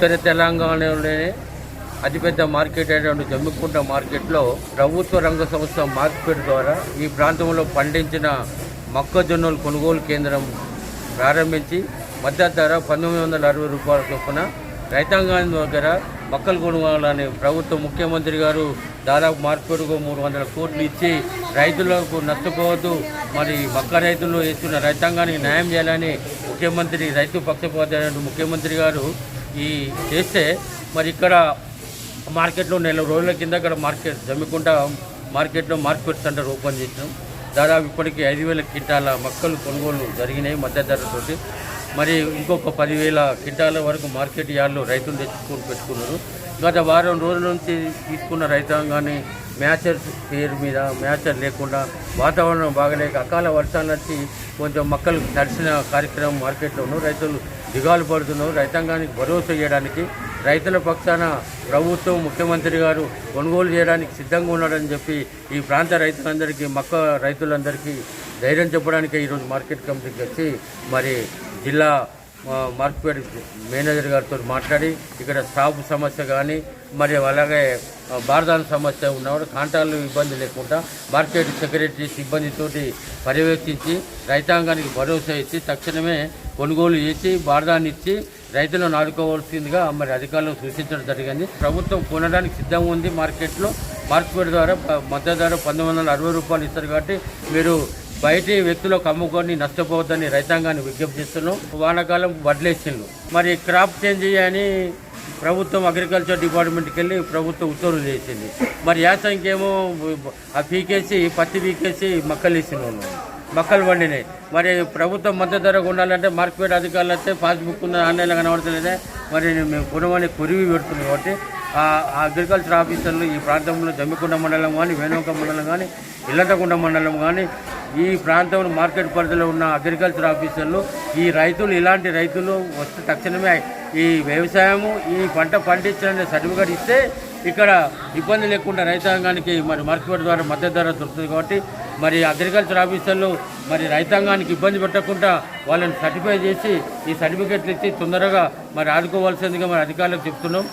ఉత్తర తెలంగాణలోనే అతిపెద్ద మార్కెట్ అయినటువంటి జమ్మికుంట మార్కెట్లో ప్రభుత్వ రంగ సంస్థ మార్కెట్ ద్వారా ఈ ప్రాంతంలో పండించిన మొక్కజొన్నలు కొనుగోలు కేంద్రం ప్రారంభించి మద్దతు ధర పంతొమ్మిది వందల అరవై రూపాయల చొప్పున రైతాంగం దగ్గర మొక్కలు కొనుగోలని ప్రభుత్వ ముఖ్యమంత్రి గారు దాదాపు మార్కెట్కు మూడు వందల కోట్లు ఇచ్చి రైతులకు నష్టపోవద్దు. మరి మొక్క రైతులు ఇస్తున్న రైతాంగానికి న్యాయం చేయాలని ముఖ్యమంత్రి రైతు పక్షపాత ముఖ్యమంత్రి గారు ఈ చేస్తే మరి ఇక్కడ మార్కెట్లో నెల రోజుల కింద ఇక్కడ మార్కెట్ జమ్మికుంట మార్కెట్లో మార్కెట్ సెంటర్ ఓపెన్ చేసినాం. దాదాపు ఇప్పటికి ఐదు వేల క్వింటాల మొక్కలు కొనుగోలు జరిగినాయి మధ్య ధరతోటి మరి ఇంకొక పదివేల క్వింటాల వరకు మార్కెట్ యార్డ్లో రైతులు తెచ్చుకొని పెట్టుకున్నారు. గత వారం రోజుల నుంచి తీసుకున్న రైతాంగాన్ని మ్యాచర్ పేరు మీద మ్యాచర్ లేకుండా వాతావరణం బాగలేక అకాల వర్షాలు వచ్చి కొంచెం మొక్కలు తడిసిన కార్యక్రమం మార్కెట్లో రైతులు దిగాలు పడుతున్నారు. రైతాంగానికి భరోసా చేయడానికి రైతుల పక్షాన ప్రభుత్వం ముఖ్యమంత్రి గారు కొనుగోలు చేయడానికి సిద్ధంగా ఉన్నాడని చెప్పి ఈ ప్రాంత రైతులందరికీ మక్క రైతులందరికీ ధైర్యం చెప్పడానికి ఈరోజు మార్కెట్ కమిటీకి వచ్చి మరి జిల్లా మార్పుపేట మేనేజర్ గారితో మాట్లాడి ఇక్కడ స్టాఫ్ సమస్య కానీ మరి అలాగే ఆ, సమస్య ఉన్నవాడు కాంటాలు ఇబ్బంది లేకుండా మార్కెట్ సెక్రటరీ సిబ్బందితోటి పర్యవేక్షించి రైతాంగానికి భరోసా ఇచ్చి తక్షణమే కొనుగోలు చేసి బారదాన్ని ఇచ్చి రైతులను ఆదుకోవాల్సిందిగా మరి అధికారులకు సూచించడం జరిగింది. ప్రభుత్వం కొనడానికి సిద్ధంగా ఉంది మార్కెట్లో. మార్కెట్ ద్వారా మద్దతు ధర పంతొమ్మిది వందల అరవై రూపాయలు ఇస్తారు కాబట్టి మీరు బయటి వ్యక్తులకు అమ్ముకొని నష్టపోవద్దని రైతాంగాన్ని విజ్ఞప్తి చేస్తున్నాం వానాకాలం వడ్లేసిండ్రు మరి క్రాప్ చేంజ్ అని ప్రభుత్వం అగ్రికల్చర్ డిపార్ట్మెంట్కి వెళ్ళి ప్రభుత్వం ఉత్తర్వులు చేసింది. మరి యాసంకేమో ఆ పీకేసి పత్తి పీకేసి మక్కలు వేసిన మక్కలు పండినాయి. మరి ప్రభుత్వం మద్దతు ధరకు ఉండాలంటే మార్కెట్ అధికారులు వస్తే పాస్బుక్ ఉన్న ఆన్లైన్లో కనబడతలేదే. మరి మేము కొనమని కొరివి పెడుతుంది కాబట్టి ఆ అగ్రికల్చర్ ఆఫీసర్లు ఈ ప్రాంతంలో జమ్మికొండ మండలం కానీ వేణుక మండలం కానీ ఇల్లంతకుంట మండలం కానీ ఈ ప్రాంతంలో మార్కెట్ పరిధిలో ఉన్న అగ్రికల్చర్ ఆఫీసర్లు ఈ రైతులు ఇలాంటి రైతులు వస్తే తక్షణమే ఈ వ్యవసాయము ఈ పంట పండించాలనే సర్టిఫికేట్ ఇస్తే ఇక్కడ ఇబ్బంది లేకుండా రైతాంగానికి మరి మార్కెట్ ద్వారా మద్దతు ధర దొరుకుతుంది కాబట్టి మరి అగ్రికల్చర్ ఆఫీసర్లు మరి రైతాంగానికి ఇబ్బంది పెట్టకుండా వాళ్ళని సర్టిఫై చేసి ఈ సర్టిఫికేట్లు ఇచ్చి తొందరగా మరి ఆదుకోవాల్సిందిగా మరి అధికారులకు చెప్తున్నాం.